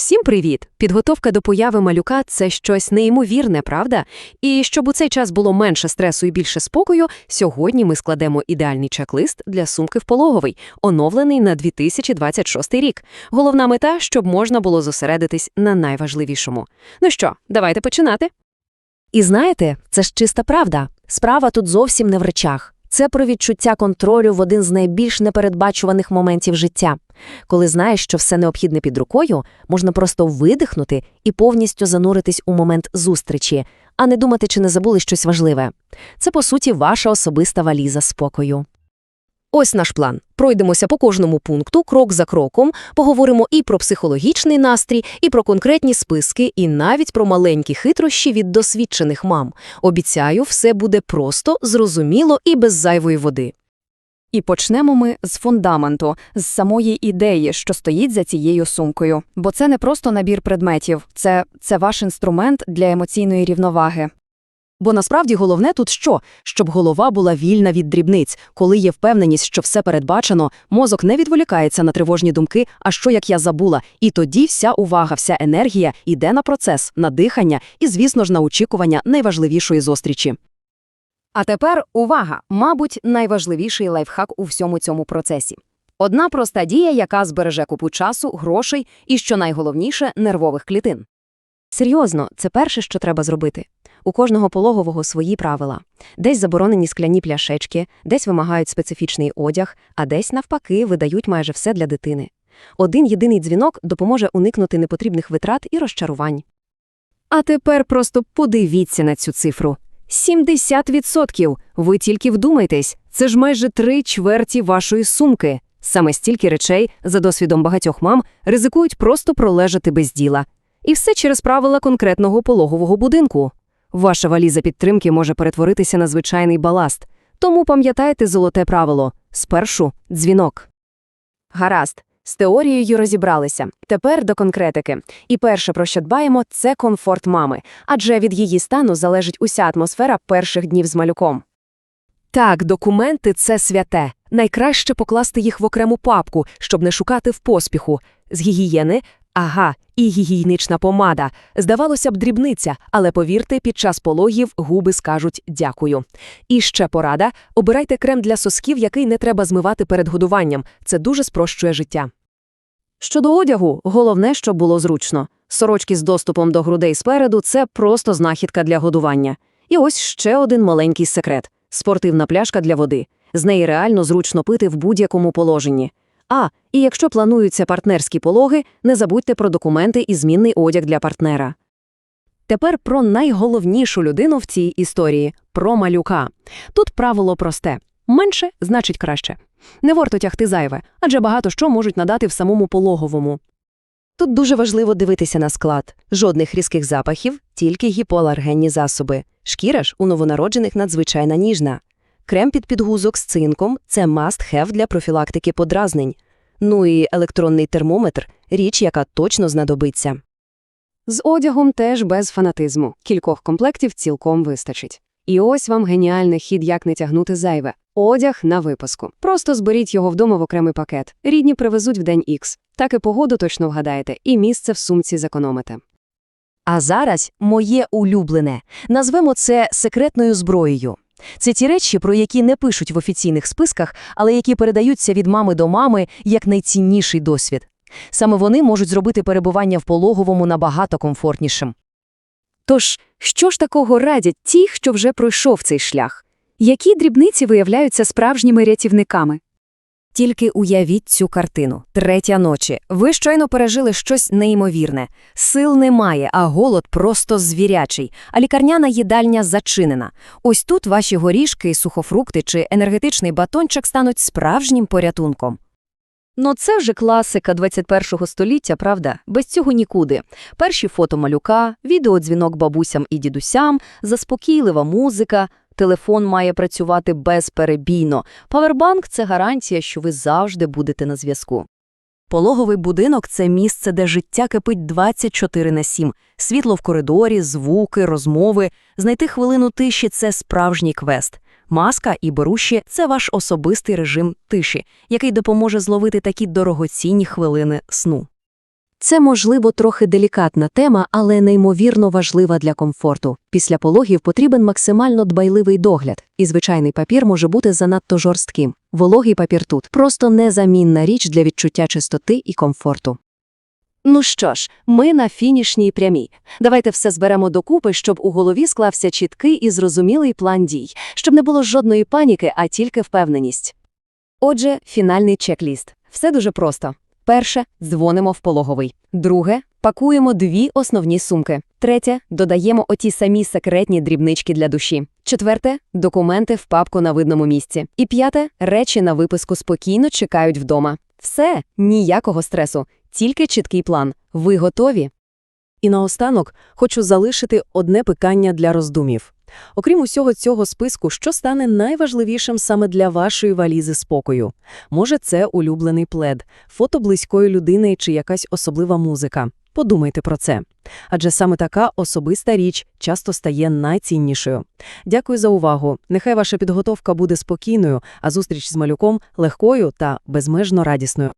Всім привіт! Підготовка до появи малюка це щось неймовірне, правда? І щоб у цей час було менше стресу і більше спокою, сьогодні ми складемо ідеальний чек-лист для сумки в пологовий, оновлений на 2026 рік. Головна мета, щоб можна було зосередитись на найважливішому. Ну що, давайте починати. І знаєте, це ж чиста правда. Справа тут зовсім не в речах. Це про відчуття контролю в один з найбільш непередбачуваних моментів життя. Коли знаєш, що все необхідне під рукою, можна просто видихнути і повністю зануритись у момент зустрічі, а не думати, чи не забули щось важливе. Це, по суті, ваша особиста валіза спокою. Ось наш план. Пройдемося по кожному пункту, крок за кроком, поговоримо і про психологічний настрій, і про конкретні списки, і навіть про маленькі хитрощі від досвідчених мам. Обіцяю, все буде просто, зрозуміло і без зайвої води. І почнемо ми з фундаменту, з самої ідеї, що стоїть за цією сумкою. Бо це не просто набір предметів, це, це ваш інструмент для емоційної рівноваги. Бо насправді головне тут що? Щоб голова була вільна від дрібниць. Коли є впевненість, що все передбачено, мозок не відволікається на тривожні думки, а що як я забула. І тоді вся увага, вся енергія йде на процес, на дихання і, звісно ж, на очікування найважливішої зустрічі. А тепер увага! Мабуть, найважливіший лайфхак у всьому цьому процесі. Одна проста дія, яка збереже купу часу, грошей і, що найголовніше, нервових клітин. Серйозно, це перше, що треба зробити. У кожного пологового свої правила. Десь заборонені скляні пляшечки, десь вимагають специфічний одяг, а десь, навпаки, видають майже все для дитини. Один єдиний дзвінок допоможе уникнути непотрібних витрат і розчарувань. А тепер просто подивіться на цю цифру. 70%! Ви тільки вдумайтесь, це ж майже три чверті вашої сумки. Саме стільки речей, за досвідом багатьох мам, ризикують просто пролежати без діла. І все через правила конкретного пологового будинку. Ваша валіза підтримки може перетворитися на звичайний баласт. Тому пам'ятайте золоте правило – спершу – дзвінок. Гаразд. З теорією розібралися. Тепер до конкретики. І перше, про що дбаємо, це комфорт мами, адже від її стану залежить уся атмосфера перших днів з малюком. Так, документи – це святе. Найкраще покласти їх в окрему папку, щоб не шукати в поспіху. З гігієни – ага, і гігієнічна помада. Здавалося б, дрібниця, але повірте, під час пологів губи скажуть «дякую». І ще порада – обирайте крем для сосків, який не треба змивати перед годуванням. Це дуже спрощує життя. Щодо одягу, головне, щоб було зручно. Сорочки з доступом до грудей спереду – це просто знахідка для годування. І ось ще один маленький секрет – спортивна пляшка для води. З неї реально зручно пити в будь-якому положенні. А, і якщо плануються партнерські пологи, не забудьте про документи і змінний одяг для партнера. Тепер про найголовнішу людину в цій історії – про малюка. Тут правило просте – менше – значить краще. Не варто тягти зайве, адже багато що можуть надати в самому пологовому. Тут дуже важливо дивитися на склад. Жодних різких запахів, тільки гіпоалергенні засоби. Шкіра ж у новонароджених надзвичайно ніжна. Крем під підгузок з цинком – це must-have для профілактики подразнень. Ну і електронний термометр – річ, яка точно знадобиться. З одягом теж без фанатизму. Кількох комплектів цілком вистачить. І ось вам геніальний хід, як не тягнути зайве. Одяг на випуску. Просто зберіть його вдома в окремий пакет. Рідні привезуть в день Х. Так і погоду точно вгадаєте, і місце в сумці зекономите. А зараз моє улюблене. Назвемо це секретною зброєю. Це ті речі, про які не пишуть в офіційних списках, але які передаються від мами до мами як найцінніший досвід. Саме вони можуть зробити перебування в пологовому набагато комфортнішим. Тож, що ж такого радять ті, хто вже пройшов цей шлях? Які дрібниці виявляються справжніми рятівниками? Тільки уявіть цю картину. Третя ночі. Ви щойно пережили щось неймовірне. Сил немає, а голод просто звірячий, а лікарняна їдальня зачинена. Ось тут ваші горішки, сухофрукти чи енергетичний батончик стануть справжнім порятунком. Ну це вже класика 21-го століття, правда? Без цього нікуди. Перші фото малюка, відеодзвінок бабусям і дідусям, заспокійлива музика, телефон має працювати безперебійно. Павербанк – це гарантія, що ви завжди будете на зв'язку. Пологовий будинок – це місце, де життя кипить 24 на 7. Світло в коридорі, звуки, розмови. Знайти хвилину тиші – це справжній квест. Маска і беруші – це ваш особистий режим тиші, який допоможе зловити такі дорогоцінні хвилини сну. Це, можливо, трохи делікатна тема, але неймовірно важлива для комфорту. Після пологів потрібен максимально дбайливий догляд, і звичайний папір може бути занадто жорстким. Вологий папір тут – просто незамінна річ для відчуття чистоти і комфорту. Ну що ж, ми на фінішній прямій. Давайте все зберемо докупи, щоб у голові склався чіткий і зрозумілий план дій, щоб не було жодної паніки, а тільки впевненість. Отже, фінальний чек-ліст. Все дуже просто. Перше дзвонимо в пологовий. Друге пакуємо дві основні сумки. Третє додаємо оті самі секретні дрібнички для душі. Четверте документи в папку на видному місці. І п'яте речі на виписку спокійно чекають вдома. Все, ніякого стресу, тільки чіткий план. Ви готові? І наостанок хочу залишити одне питання для роздумів. Окрім усього цього списку, що стане найважливішим саме для вашої валізи спокою? Може, це улюблений плед, фото близької людини чи якась особлива музика. Подумайте про це. Адже саме така особиста річ часто стає найціннішою. Дякую за увагу. Нехай ваша підготовка буде спокійною, а зустріч з малюком легкою та безмежно радісною.